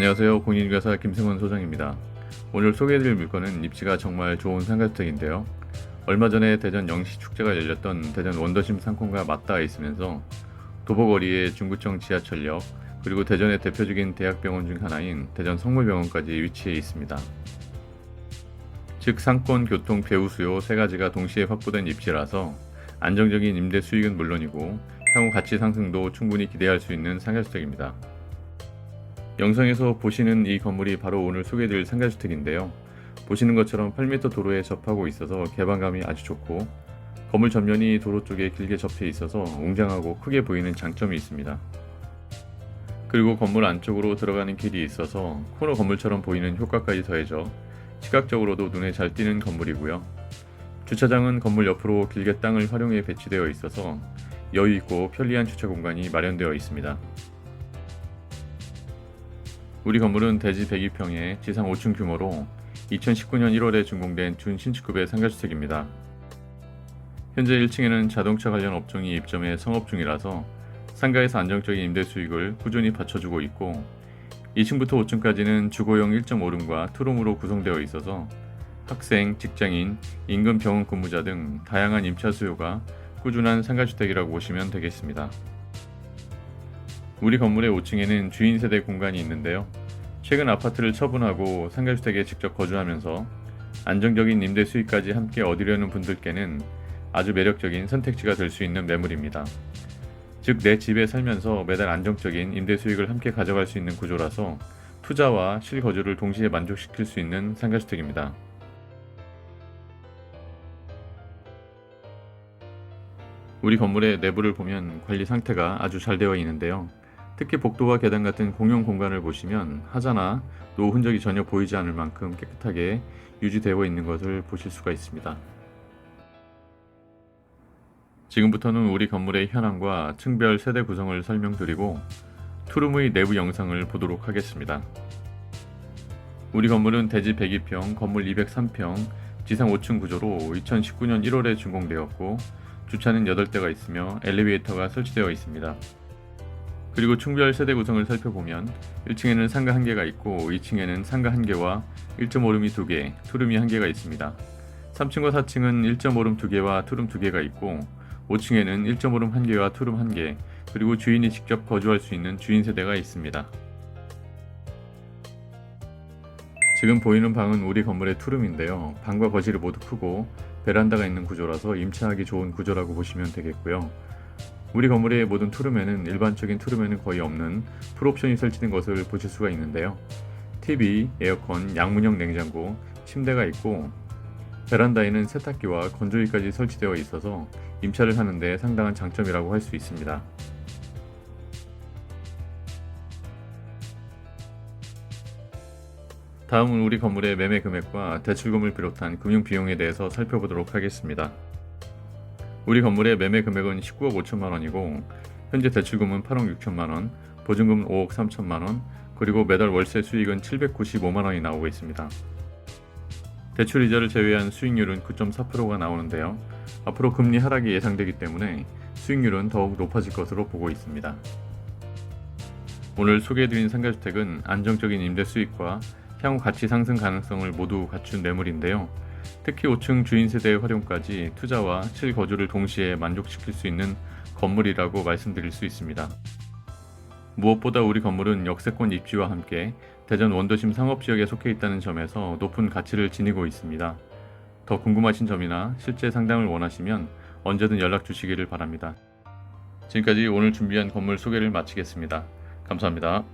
안녕하세요. 공인중개사 김승원 소장입니다. 오늘 소개해드릴 물건은 입지가 정말 좋은 상가주택인데요. 얼마 전에 대전 영시 축제가 열렸던 대전 원더심 상권과 맞닿아 있으면서 도보거리에 중구청 지하철역 그리고 대전의 대표적인 대학병원 중 하나인 대전 성모병원까지 위치해 있습니다. 즉 상권, 교통, 배우 수요 세 가지가 동시에 확보된 입지라서 안정적인 임대 수익은 물론이고 향후 가치 상승도 충분히 기대할 수 있는 상가주택입니다. 영상에서 보시는 이 건물이 바로 오늘 소개해드릴 상가주택인데요. 보시는 것처럼 8m 도로에 접하고 있어서 개방감이 아주 좋고 건물 전면이 도로 쪽에 길게 접해 있어서 웅장하고 크게 보이는 장점이 있습니다. 그리고 건물 안쪽으로 들어가는 길이 있어서 코너 건물처럼 보이는 효과까지 더해져 시각적으로도 눈에 잘 띄는 건물이고요. 주차장은 건물 옆으로 길게 땅을 활용해 배치되어 있어서 여유 있고 편리한 주차 공간이 마련되어 있습니다. 우리 건물은 대지 102평에 지상 5층 규모로 2019년 1월에 준공된 준신축급의 상가주택입니다. 현재 1층에는 자동차 관련 업종이 입점해 성업 중이라서 상가에서 안정적인 임대 수익을 꾸준히 받쳐주고 있고 2층부터 5층까지는 주거용 1.5룸과 투룸으로 구성되어 있어서 학생, 직장인, 임금 병원 근무자 등 다양한 임차 수요가 꾸준한 상가주택이라고 보시면 되겠습니다. 우리 건물의 5층에는 주인 세대 공간이 있는데요. 최근 아파트를 처분하고 상가주택에 직접 거주하면서 안정적인 임대 수익까지 함께 얻으려는 분들께는 아주 매력적인 선택지가 될 수 있는 매물입니다. 즉, 내 집에 살면서 매달 안정적인 임대 수익을 함께 가져갈 수 있는 구조라서 투자와 실거주를 동시에 만족시킬 수 있는 상가주택입니다. 우리 건물의 내부를 보면 관리 상태가 아주 잘 되어 있는데요. 특히 복도와 계단 같은 공용 공간을 보시면 하자나 노 흔적이 전혀 보이지 않을 만큼 깨끗하게 유지되어 있는 것을 보실 수가 있습니다. 지금부터는 우리 건물의 현황과 층별 세대 구성을 설명드리고 투룸의 내부 영상을 보도록 하겠습니다. 우리 건물은 대지 102평, 건물 203평, 지상 5층 구조로 2019년 1월에 준공되었고 주차는 8대가 있으며 엘리베이터가 설치되어 있습니다. 그리고 층별 세대 구성을 살펴보면 1층에는 상가 1개가 있고 2층에는 상가 1개와 1.5룸이 2개, 투룸이 1개가 있습니다. 3층과 4층은 1.5룸 2개와 투룸 2개가 있고 5층에는 1.5룸 1개와 투룸 1개, 그리고 주인이 직접 거주할 수 있는 주인 세대가 있습니다. 지금 보이는 방은 우리 건물의 투룸인데요. 방과 거실이 모두 크고 베란다가 있는 구조라서 임차하기 좋은 구조라고 보시면 되겠고요. 우리 건물의 모든 투룸에는 일반적인 투룸에는 거의 없는 풀옵션이 설치된 것을 보실 수가 있는데요. TV, 에어컨, 양문형 냉장고, 침대가 있고 베란다에는 세탁기와 건조기까지 설치되어 있어서 임차를 하는데 상당한 장점이라고 할 수 있습니다. 다음은 우리 건물의 매매 금액과 대출금을 비롯한 금융 비용에 대해서 살펴보도록 하겠습니다. 우리 건물의 매매 금액은 19억 5천만 원이고 현재 대출금은 8억 6천만 원, 보증금은 5억 3천만 원, 그리고 매달 월세 수익은 795만 원이 나오고 있습니다. 대출 이자를 제외한 수익률은 9.4%가 나오는데요. 앞으로 금리 하락이 예상되기 때문에 수익률은 더욱 높아질 것으로 보고 있습니다. 오늘 소개해드린 상가주택은 안정적인 임대 수익과 향후 가치 상승 가능성을 모두 갖춘 매물인데요. 특히 5층 주인 세대의 활용까지 투자와 실거주를 동시에 만족시킬 수 있는 건물이라고 말씀드릴 수 있습니다. 무엇보다 우리 건물은 역세권 입지와 함께 대전 원더심 상업지역에 속해 있다는 점에서 높은 가치를 지니고 있습니다. 더 궁금하신 점이나 실제 상담을 원하시면 언제든 연락 주시기를 바랍니다. 지금까지 오늘 준비한 건물 소개를 마치겠습니다. 감사합니다.